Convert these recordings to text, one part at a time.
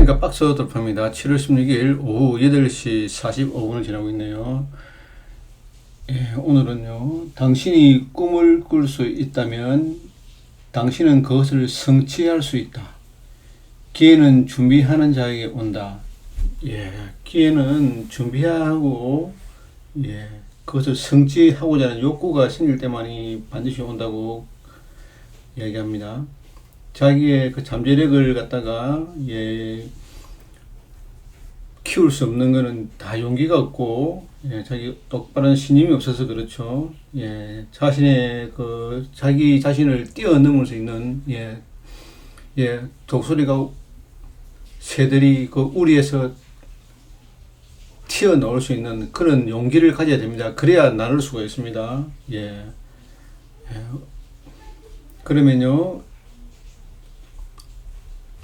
안녕하십니까 박스 돌파입니다. 7월 16일 오후 8시 45분을 지나고 있네요. 예, 오늘은요. 당신이 꿈을 꿀 수 있다면 당신은 그것을 성취할 수 있다. 기회는 준비하는 자에게 온다. 예, 기회는 준비하고 예, 그것을 성취하고자 하는 욕구가 생길 때만이 반드시 온다고 이야기합니다. 자기의 그 잠재력을 갖다가 예 키울 수 없는 거는 다 용기가 없고 예 자기 똑바른 신임이 없어서 그렇죠. 예 자신의 그 자기 자신을 뛰어넘을 수 있는 예 예 독소리가 새들이 그 우리에서 튀어나올 수 있는 그런 용기를 가져야 됩니다. 그래야 나눌 수가 있습니다. 예, 예. 그러면요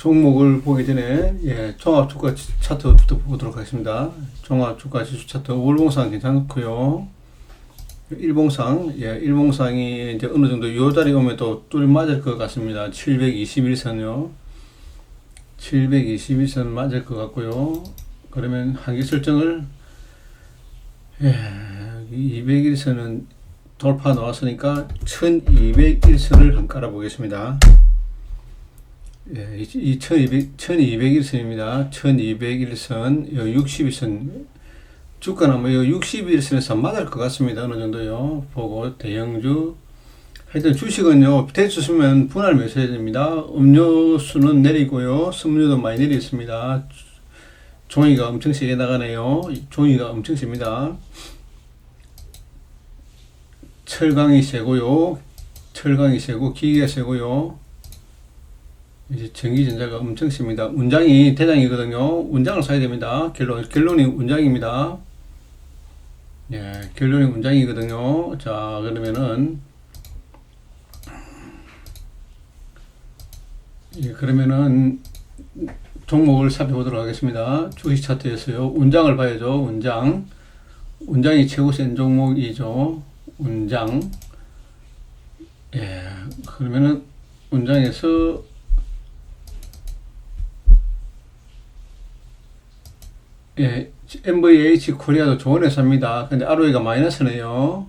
종목을 보기 전에 예, 종합 주가 차트부터 보도록 하겠습니다. 종합 주가 지수 차트 월봉상 괜찮고요. 일봉상 예, 일봉상이 이제 어느 정도 요 자리 오면 또뚫 맞을 것 같습니다. 721선요. 721선 맞을 것 같고요. 그러면 한기 설정을 예, 201선은 돌파 나왔으니까 1201선을 한번 깔아보겠습니다. 예, 이- 이 1200, 1201선입니다. 1201선, 61선. 주가는 뭐 61선에서 맞을 것 같습니다. 어느 정도요. 보고, 대형주. 하여튼 주식은요, 대주 쓰면 분할 매수해야 됩니다. 음료수는 내리고요. 섬유도 많이 내렸습니다. 종이가 엄청 세게 나가네요. 종이가 엄청 셉니다. 철강이 세고요. 철강이 세고, 기계가 세고요. 이제 전기전자가 엄청 셉니다. 운장이 대장이거든요. 운장을 사야 됩니다. 결론, 결론이 운장입니다. 예, 결론이 운장이거든요. 자, 그러면은, 예, 그러면은, 종목을 살펴보도록 하겠습니다. 주식 차트에서요. 운장을 봐야죠. 운장. 운장이 최고 센 종목이죠. 운장. 예, 그러면은, 운장에서 예, MVH 코리아도 좋은 회사입니다. 근데 ROE가 마이너스네요.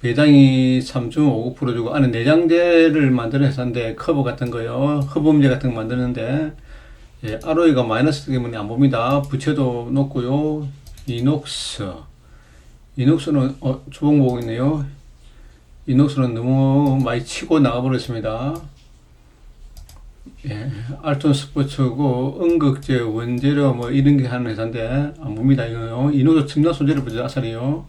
배당이 3.59% 주고 안에 내장재를 만드는 회사인데 커버 같은 거요. 허범재 같은 거 만드는데 예, ROE가 마이너스 때문에 안 봅니다. 부채도 높고요. 이녹스. 이녹스는 어, 주봉 보고 있네요. 이녹스는 너무 많이 치고 나가버렸습니다. 예, 알톤 스포츠고 응극제 원재료 뭐 이런 게 하는 회사인데 안 봅니다 이거요. 이노조 첨단 소재를 보죠 아사리요.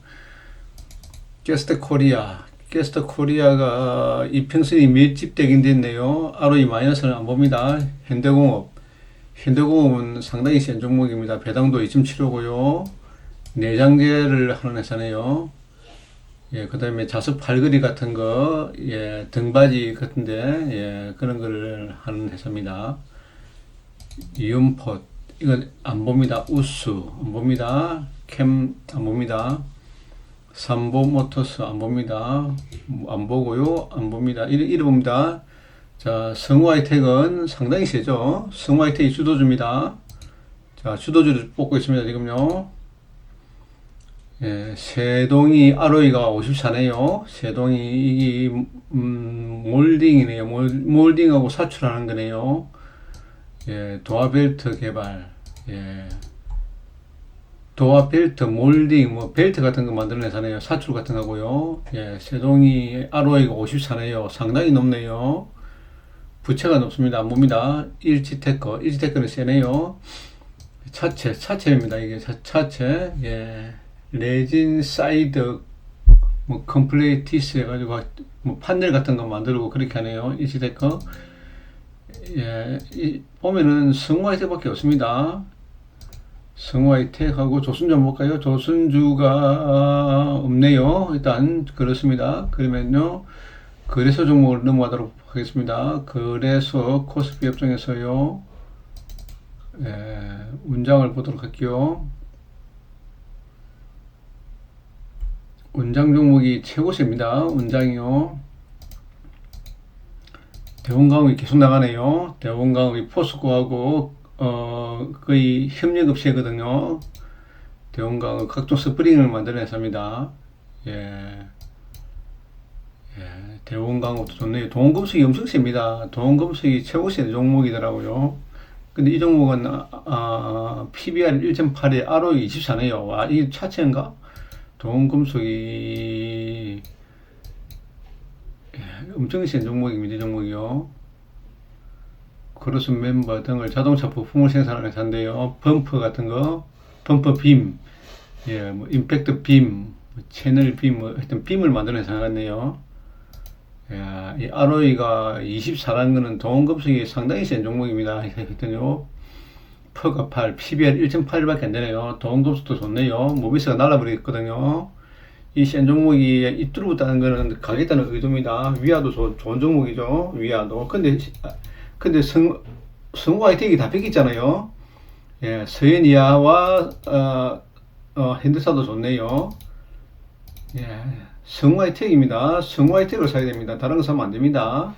게스트 코리아 게스트 코리아가 이평선이 밀집 되긴 됐네요. ROE 마이너스는 안 봅니다. 현대공업 현대공업은 상당히 센 종목입니다. 배당도 2.75고요. 내장재를 하는 회사네요. 예, 그 다음에 자수 팔걸이 같은 거, 예, 등받이 같은데, 예, 그런 거를 하는 회사입니다. 이음폿, 이거 안 봅니다. 우수, 안 봅니다. 캠, 안 봅니다. 삼보 모터스, 안 봅니다. 안 보고요. 안 봅니다. 이래, 이래 봅니다. 자, 성화이텍은 상당히 세죠. 성화이텍이 주도주입니다. 자, 주도주를 뽑고 있습니다. 지금요. 예, 세동이 ROE가 54네요. 세동이 이게 음, 몰딩이네요. 몰, 몰딩하고 사출하는 거네요. 예, 도화벨트 개발. 예. 도화 벨트 몰딩 뭐 벨트 같은 거 만드는 회사네요. 사출 같은 거고요. 예, 세동이 ROE가 54네요. 상당히 높네요. 부채가 높습니다. 안 봅니다. 일지테크, 일지테크는 세네요. 차체, 차체입니다. 이게 차, 차체. 예. 레진 사이드 뭐 컴플레이티스 해가지고 뭐 판넬 같은 거 만들고 그렇게 하네요. 이시데커 예 이, 보면은 성화이텍밖에 없습니다. 성화이텍하고 조순주 볼까요? 조순주가 없네요. 일단 그렇습니다. 그러면요 거래소 종목을 넘어가도록 하겠습니다. 거래소 코스피 업종에서요 예, 운장을 보도록 할게요 운장 종목이 최고세입니다. 운장이요. 대원강이 계속 나가네요. 대원강이 포스코하고 어뭐 거의 협력 업체거든요. 대원강 각종 스프링을 만드는 회사입니다. 예. 예, 대원강업도 좋네요. 동원금속이 엄청 셉니다. 동원금속이 최고 센 종목이더라고요. 근데 이 종목은 아, 아, PBR 1.8에 ROE 24네요. 와, 이 차체인가? 동원금속이 예, 엄청 센 종목입니다. 이 종목이요. 크로스 멤버 등을 자동차 부품을 생산하는 회사인데요. 범퍼 같은 거, 범퍼 빔, 예, 뭐 임팩트 빔, 뭐 채널 빔, 뭐 하여튼 빔을 만드는 회사 같네요. 야, 이 ROE가 24라는 거는 동원급속이 상당히 센 종목입니다. 하여튼요. 퍼가 8, PBR 1.8밖에 안 되네요. 동원급속도 좋네요. 모비스가 날아버리겠거든요. 이 센 종목이 이 뚫어붙다는 거는 가겠다는 의도입니다. 위아도 좋- 좋은 종목이죠. 위아도. 근데, 아, 근데 성, 성우 하이텍이 다 뺏겼잖아요. 예, 서현이야와, 어, 어, 핸드사도 좋네요. 예, 성우 하이텍입니다. 성우 하이텍을 사야 됩니다. 다른 거 사면 안 됩니다.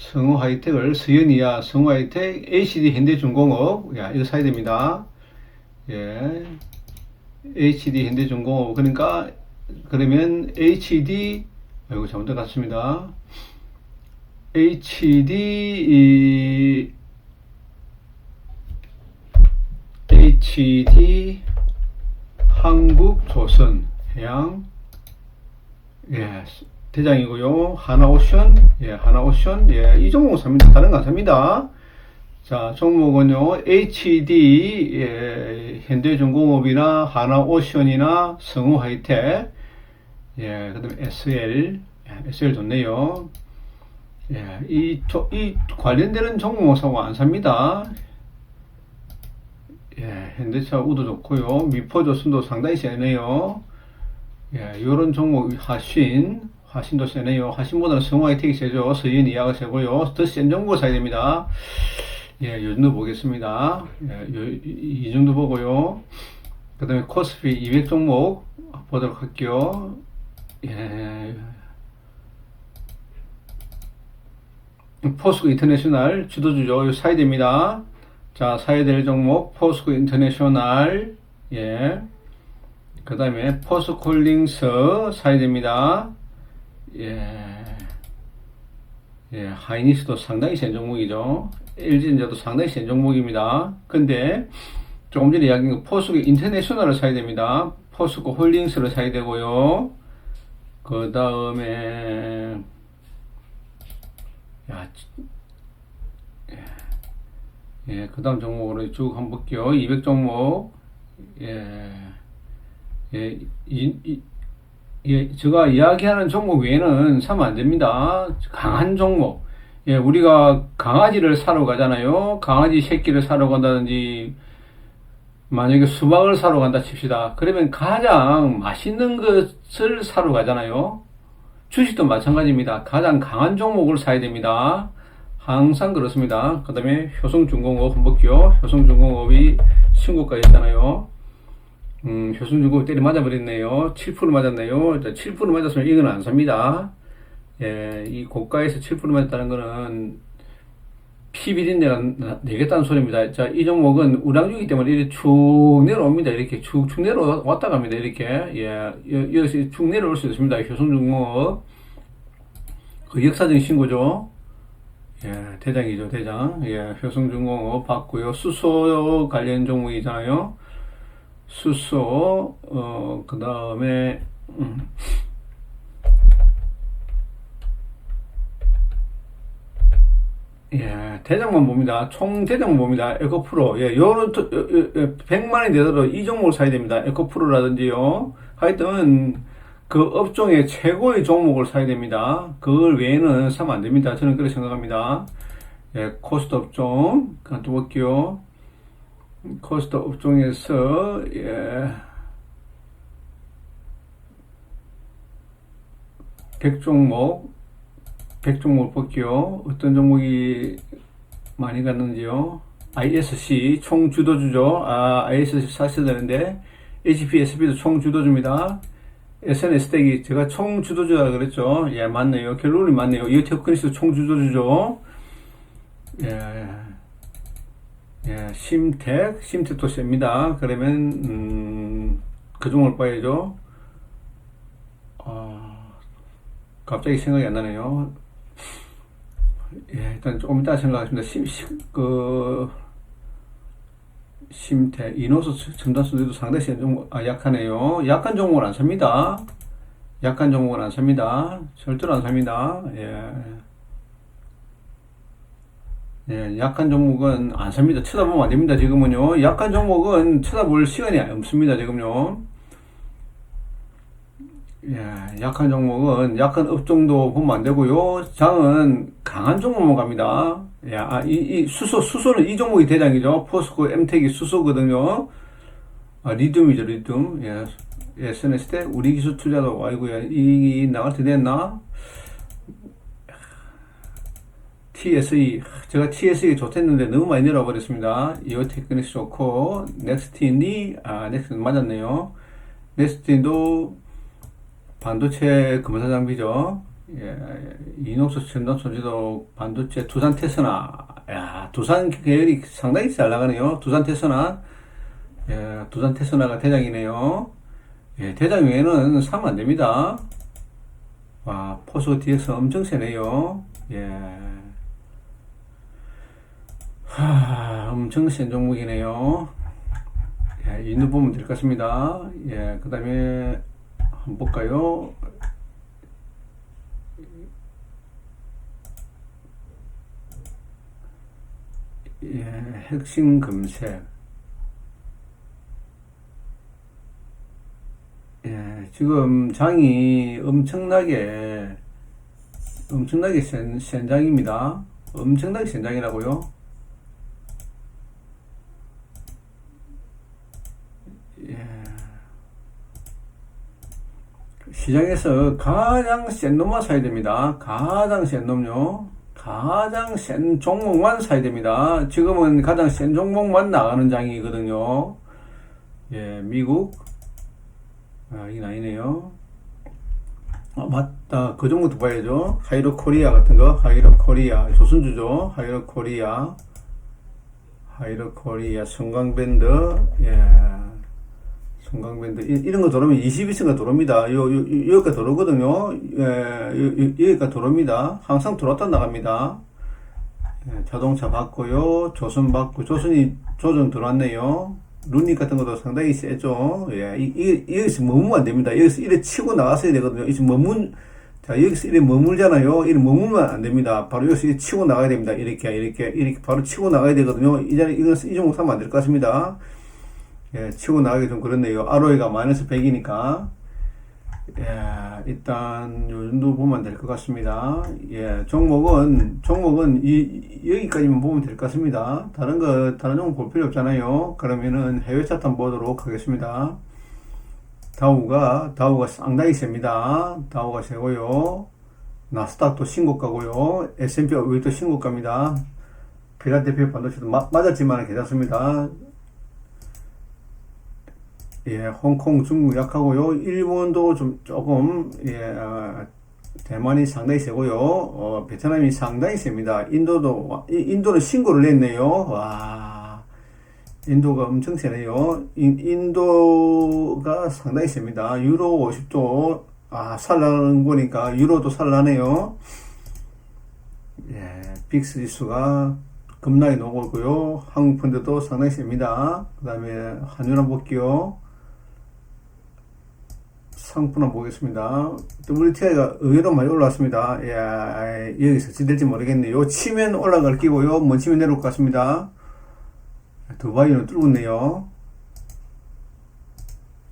성우 하이텍을, 서현이야, 성우 하이텍, HD 현대중공업, 야, 이거 사야 됩니다. 예, HD 현대중공업. 그러니까, 그러면 HD, 아이고, 잘못된 것 같습니다. HD, 이, HD, 한국, 조선, 해양, 예, 대장이고요. 하나오션, 예, 하나오션, 예, 이 종목 삽니다. 다른 거안 삽니다. 자, 종목은요, HD, 예, 현대중공업이나 하나오션이나 성우 하이텍, 예, 그 다음에 SL, 예, SL 좋네요. 예, 이, 조- 이 관련되는 종목 사고 안 삽니다. 예, 현대차 우도 좋고요. 미포 조선도 상당히 세네요. 예, 요런 종목 하신, 하신도 세네요. 하신보다는 성화이텍이 세죠. 서현 이하가 세고요. 더센 종목 사야 됩니다. 예, 요 정도 보겠습니다. 예, 요, 이, 이 정도 보고요. 그 다음에 코스피 200 종목 보도록 할게요. 예. 포스코 인터내셔널 주도주죠. 이거 사야 됩니다. 자, 사야 될 종목 포스코 인터내셔널 예. 그 다음에 포스콜링스 사야 됩니다. 예. 예, 하이니스도 상당히 센 종목이죠. LG전자도 상당히 센 종목입니다. 근데 조금 전에 이야기한 포스코 인터내셔널을 사야 됩니다. 포스코 홀딩스를 사야 되고요. 그 다음에 야, 예, 그 다음 종목으로 쭉 한번 볼게요. 200 종목. 예, 예, 이, 이, 예, 제가 이야기하는 종목 외에는 사면 안 됩니다. 강한 종목. 예, 우리가 강아지를 사러 가잖아요. 강아지 새끼를 사러 간다든지, 만약에 수박을 사러 간다 칩시다. 그러면 가장 맛있는 것을 사러 가잖아요. 주식도 마찬가지입니다. 가장 강한 종목을 사야 됩니다. 항상 그렇습니다. 그 다음에 효성중공업 한번 볼게요. 효성중공업이 신고가 있잖아요. 음, 효성중공업 때리 맞아버렸네요. 7% 맞았네요. 7% 맞았으면 이건 안 삽니다. 예, 이 고가에서 7% 맞았다는 거는 피비린내가 내겠다는 소리입니다. 자, 이 종목은 우량주기 때문에 이렇게 쭉 내려옵니다. 이렇게 쭉, 쭉 내려왔다 갑니다. 이렇게. 예, 여- 여기서 쭉 내려올 수 있습니다. 효성중공업. 그 역사적인 신고죠. 예, 대장이죠, 대장. 예, 효성중공업 봤고요. 수소 관련 종목이잖아요. 수소, 어, 그 다음에, 음. 예, 대장만 봅니다. 총 대장만 봅니다. 에코프로. 예, 요런, 또, 요- 요- 요 100만이 되더라도 이 종목을 사야 됩니다. 에코프로라든지요. 하여튼, 그 업종의 최고의 종목을 사야 됩니다. 그걸 외에는 사면 안 됩니다. 저는 그렇게 생각합니다. 예, 코스트 업종. 또 볼게요. 코스트 업종에서, 예, 100종목, 100종목 볼게요. 어떤 종목이 많이 갔는지요. ISC 총 주도주죠. 아, ISC 사셔야 되는데, HPSB도 총 주도주입니다. SNS 덱이 제가 총 주도주라 그랬죠. 예, 맞네요. 결론이 맞네요. 이 테크니스 총 주도주죠. 예. 예, 심택, 심택도 셉니다. 그러면, 음, 그 종을 봐야죠. 아, 갑자기 생각이 안 나네요. 예, 일단 조금 이따 생각하겠습니다. 심, 심, 그, 심태, 이노수 첨단수도 상당히 센 종목, 아, 약하네요. 약한 종목은 안 삽니다. 약한 종목은 안 삽니다. 절대로 안 삽니다. 예. 예, 약한 종목은 안 삽니다. 쳐다보면 안 됩니다. 지금은요. 약한 종목은 쳐다볼 시간이 없습니다. 지금요. 예, 약한 종목은 약한 업종도 보면 안 되고요. 장은 강한 종목만 갑니다. 예, 아, 이, 이 수소, 수소는 이 종목이 대장이죠. 포스코, 엠텍이 수소거든요. 아, 리튬이죠, 리튬. 예, 예, SNS 때 우리 기술 투자도 아이고야, 이, 이 나갈 때 됐나? TSE, 제가 TSE 좋댔는데 너무 많이 내려버렸습니다. 이어 테크닉스 좋고, 넥스틴이, 아, 넥스틴 맞았네요. 넥스틴도 반도체 검사 장비죠. 예, 이녹스 첨단 소지도 반도체 두산 테스나, 야, 두산 계열이 상당히 잘 나가네요. 두산 테스나, 예, 두산 테스나가 대장이네요. 예, 대장 외에는 사면 안 됩니다. 와, 포스 DX 엄청 세네요. 예. 하, 엄청 센 종목이네요. 예, 이누 보면 될 것 같습니다. 예, 그 다음에 한번 볼까요? 예, 핵심 검색. 예, 지금 장이 엄청나게, 엄청나게 센, 센 장입니다. 엄청나게 센 장이라고요. 시장에서 가장 센 놈만 사야 됩니다. 가장 센 놈요. 가장 센 종목만 사야 됩니다. 지금은 가장 센 종목만 나가는 장이거든요. 예, 미국. 아, 이게 아니네요. 아, 맞다. 그 종목도 봐야죠. 하이로 코리아 같은 거. 하이로 코리아. 조선주죠. 하이로 코리아. 하이로 코리아. 성광밴드. 예. 이- 이런 거 들어오면 22층가 들어옵니다. 요, 요, 요- 여기가 들어오거든요. 예, 여기가 들어옵니다. 항상 들어왔다 나갑니다. 예, 자동차 받고요. 조선 받고 조선이 조정 들어왔네요. 룬닉 같은 것도 상당히 세죠. 예, 이, 이, 여기서 머무면 안 됩니다. 여기서 이래 치고 나갔어야 되거든요. 여기서 머문, 자, 여기서 이래 머물잖아요. 이래 머물면 안 됩니다. 바로 여기서 이렇게 치고 나가야 됩니다. 이렇게, 이렇게, 이렇게 바로 치고 나가야 되거든요. 이 자리, 이건, 이 종목 사면 안 될 것 같습니다. 예, 치고 나가기 좀 그렇네요. ROE가 마이너스 100이니까. 예, 일단 요 정도 보면 될 것 같습니다. 예, 종목은 종목은 이 여기까지만 보면 될 것 같습니다. 다른 거 다른 종목 볼 필요 없잖아요. 그러면은 해외 차트 보도록 하겠습니다. 다우가 다우가 상당히 셉니다. 다우가 세고요. 나스닥도 신고가고요. S&P 여기도 신고가입니다. 필라델피아 반도체도 마- 맞았지만 괜찮습니다. 예, 홍콩, 중국 약하고요. 일본도 좀 조금 예, 어, 대만이 상당히 세고요. 어, 베트남이 상당히 셉니다. 인도도 인도는 신고를 냈네요. 와, 인도가 엄청 세네요. 인, 인도가 상당히 셉니다. 유로 50도 아 살라는 거니까 유로도 살라네요. 예, 빅스 지수가 급락이 나오고 있고요. 한국 펀드도 상당히 셉니다. 그 다음에 한번 볼게요. 상품 한번 보겠습니다. WTI가 의외로 많이 올라왔습니다. 예, 여기서 지될지 모르겠네요. 치면 올라갈 끼고요. 못 치면 내려올 것 같습니다. 두바이는 뚫었네요.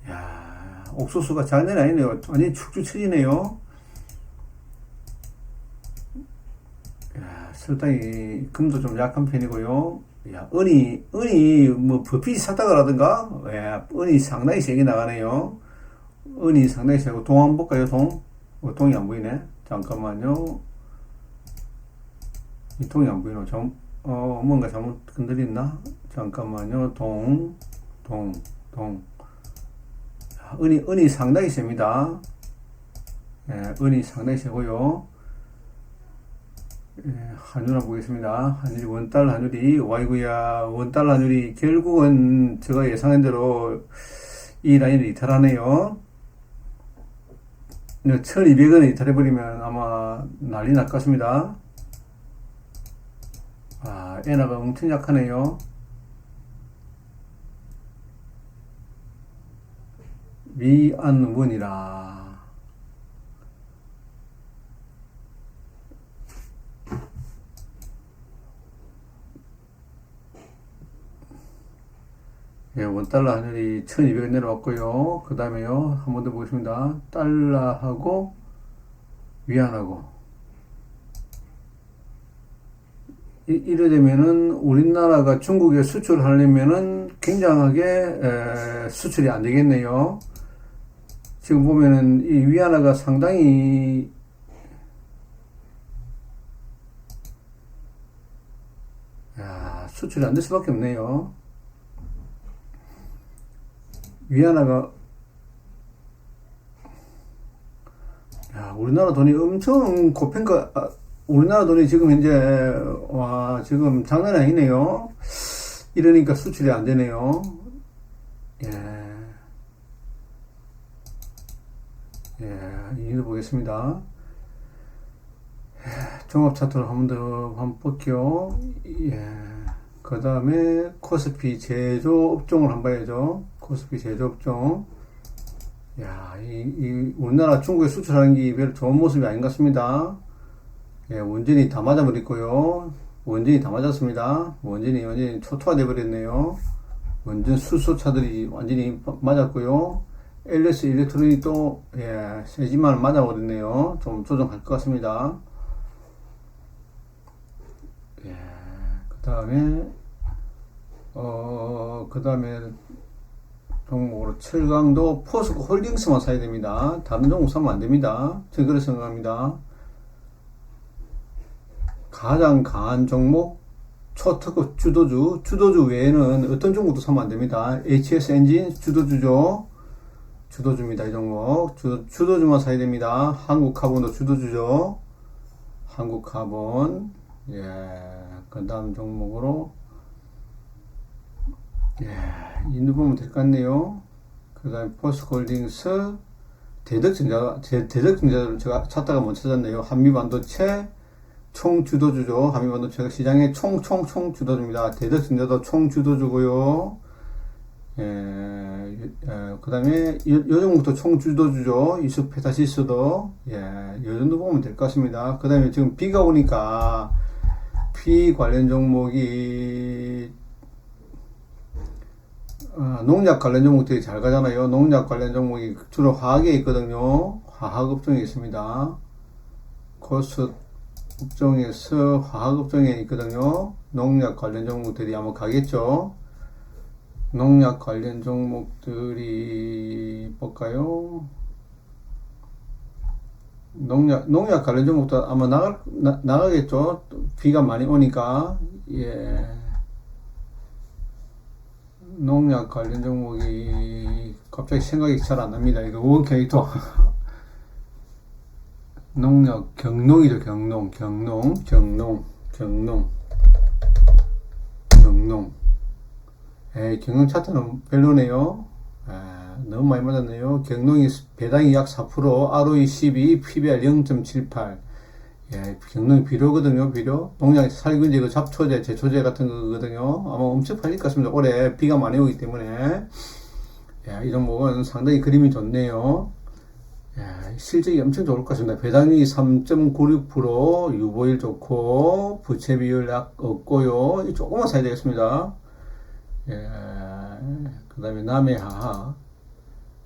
야, 옥수수가 장난이 아니네요. 완전히 축축 처지네요. 야, 설탕이 금도 좀 약한 편이고요. 야, 은이 은이 뭐 버핏이 샀다 그러던가? 예, 은이 상당히 세게 나가네요. 은이 상당히 세고 동 한번 볼까요? 동? 어, 동이 안 보이네. 잠깐만요. 이 동이 안 보이노? 좀, 어, 뭔가 잘못 건드렸나? 잠깐만요. 동, 동, 동. 야, 은이 은이 상당히 셉니다. 예, 은이 상당히 세고요. 예, 환율 한번 보겠습니다. 환율이 원달러 환율이 와이구야 원달러 환율이 결국은 제가 예상한 대로 이 라인을 이탈하네요. 1200원에 이탈해버리면 아마 난리 날것 같습니다. 아, 에나가 엄청 약하네요. 미안원이라. 예, 원달러 환율이 1200원 내려왔고요. 그 다음에요. 한 번 더 보겠습니다. 달러하고 위안하고. 이, 이래 되면은 우리나라가 중국에 수출하려면은 굉장하게 에, 수출이 안 되겠네요. 지금 보면은 이 위안화가 상당히 야, 수출이 안 될 수밖에 없네요. 위안화가 야, 우리나라 돈이 엄청 고평가 아, 우리나라 돈이 지금 현재 와 지금 장난이 아니네요. 이러니까 수출이 안 되네요. 예. 예, 이거 보겠습니다. 예, 종합 차트를 한번 더 한번 볼게요. 예. 그 다음에 코스피 제조 업종을 한번 봐야죠. 코스피 제조 업종. 야, 이, 이 우리나라 중국에 수출하는 게 별로 좋은 모습이 아닌 것 같습니다. 예, 원전이 다 맞아버렸고요. 원전이 다 맞았습니다. 원전이 완전히 초토화돼 버렸네요. 원전 수소차들이 완전히 맞았고요. LS 일렉트로닉 또, 예, 세지만 맞아버렸네요. 좀 조정할 것 같습니다. 예, 그 다음에, 어, 그 다음에, 종목으로 철강도 포스코 홀딩스만 사야 됩니다. 다른 종목 사면 안 됩니다. 저는 그렇게 생각합니다. 가장 강한 종목 초특급 주도주 주도주 외에는 어떤 종목도 사면 안 됩니다. HS 엔진 주도주죠. 주도주입니다. 이 종목 주, 주도주만 사야 됩니다. 한국 카본도 주도주죠. 한국 카본 예 그 다음 종목으로 예 이누 보면 될것 같네요. 그 다음에 포스콜딩스 대덕증자 대덕증자를 제가 찾다가 못 찾았네요. 한미반도체 총 주도주죠. 한미반도체가 시장의 총, 총, 총 주도주입니다. 대덕증자도 총 주도주고요. 예, 예, 그 다음에 요 종목도 총 주도주죠. 이수페타시스도, 예, 요 정도 보면 될 것 같습니다. 그 다음에 지금 비가 오니까 비 관련 종목이 어, 농약 관련 종목들이 잘 가잖아요. 농약 관련 종목이 주로 화학에 있거든요. 화학 업종에 있습니다. 코스 업종에서 화학 업종에 있거든요. 농약 관련 종목들이 아마 가겠죠. 농약 관련 종목들이 볼까요? 농약 농약 관련 종목도 아마 나갈 나, 나가겠죠. 비가 많이 오니까 예. 농약 관련 종목이 갑자기 생각이 잘 안 납니다. 이거 원캐릭터. 농약 경농이죠 경농. 경농 경농 경농. 경농. 에 경농 차트는 별로네요. 아, 너무 많이 맞았네요. 경농이 배당이 약 4% ROE 12 PBR 0.78 예, 경농이 비료거든요 비료 농약 살균제 그 잡초제 제초제 같은 거거든요 아마 엄청 팔릴 것 같습니다 올해 비가 많이 오기 때문에 예, 이 종목은 상당히 그림이 좋네요 야, 실적이 엄청 좋을 것 같습니다. 배당이 3.96%, 유보율 좋고, 부채 비율 약 없고요. 이 조금만 사야 되겠습니다. 예, 그 다음에 남해 하하.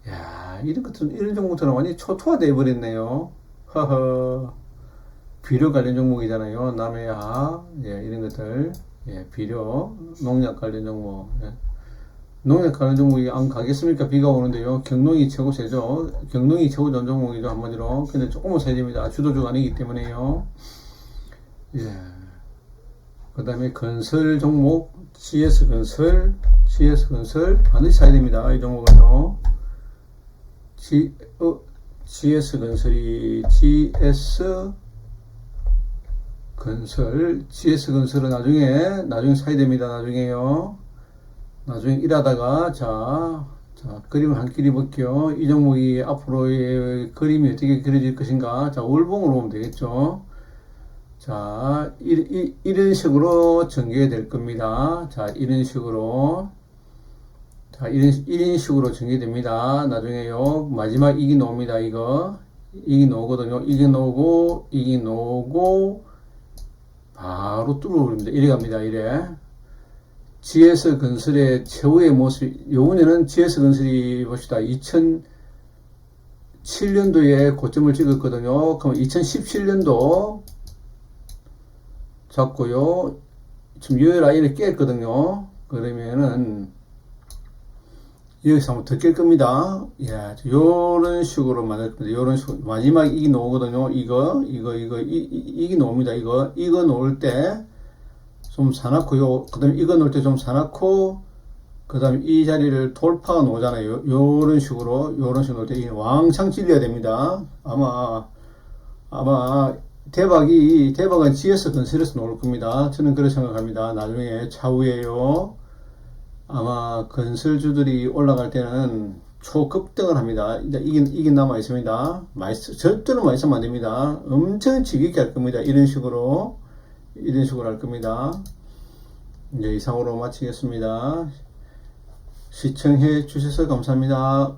야, 이런 것들, 이런 종목들은 완전히 초토화되어 버렸네요. 허허. 비료 관련 종목이잖아요. 남해 하하. 예, 이런 것들. 예, 비료, 농약 관련 종목. 예. 농약 관련 종목이 안 가겠습니까? 비가 오는데요. 경농이 최고 세죠. 경농이 최고 전 종목이죠. 한마디로. 근데 조금은 사야 됩니다. 주도주가 아니기 때문에요. 예. 그 다음에 건설 종목, GS 건설, GS 건설, 반드시 사야 됩니다. 이 종목은요. G, 어, GS 건설이, GS 건설, GS 건설은 나중에, 나중에 사야 됩니다. 나중에요. 나중에 일하다가, 자, 자, 그림을 한 끼리 볼게요. 이 종목이 앞으로의 그림이 어떻게 그려질 것인가. 자, 월봉으로 보면 되겠죠. 자, 이, 이, 이런 식으로 전개될 겁니다. 자, 이런 식으로. 자, 이런, 이런 식으로 전개됩니다. 나중에요. 마지막 이기 나옵니다. 이거. 이기 나오거든요. 이기 나오고, 이기 나오고, 바로 뚫어버립니다. 이래 갑니다. 이래. GS 건설의 최후의 모습, 요번에는 GS 건설이 봅시다. 2007년도에 고점을 찍었거든요. 그럼 2017년도 잡고요. 지금 이 라인을 깼거든요. 그러면은 여기서 한번 더 깰 겁니다. 예, 요런 식으로 만들 겁니다. 요런 식으로 마지막 이기 나오거든요. 이거, 이거, 이거, 이, 이, 나옵니다. 이거, 이거 놓을 때 좀 사놨고 요. 그 다음에 이거 놓을 때 좀 사놨고, 그 다음에 이 자리를 돌파가 나오잖아요. 요런 식으로, 요런 식으로 놓을 때 왕창 찔려야 됩니다. 아마, 아마, 대박이, 대박은 GS 건설에서 나올 겁니다. 저는 그렇게 생각합니다. 나중에 차후에요. 아마 건설주들이 올라갈 때는 초급등을 합니다. 이긴, 이긴 남아 있습니다. 마이스, 절대로 마이스면 안 됩니다. 엄청 지겹게 할 겁니다. 이런 식으로. 이런 식으로 할 겁니다. 이제 이상으로 마치겠습니다. 시청해 주셔서 감사합니다.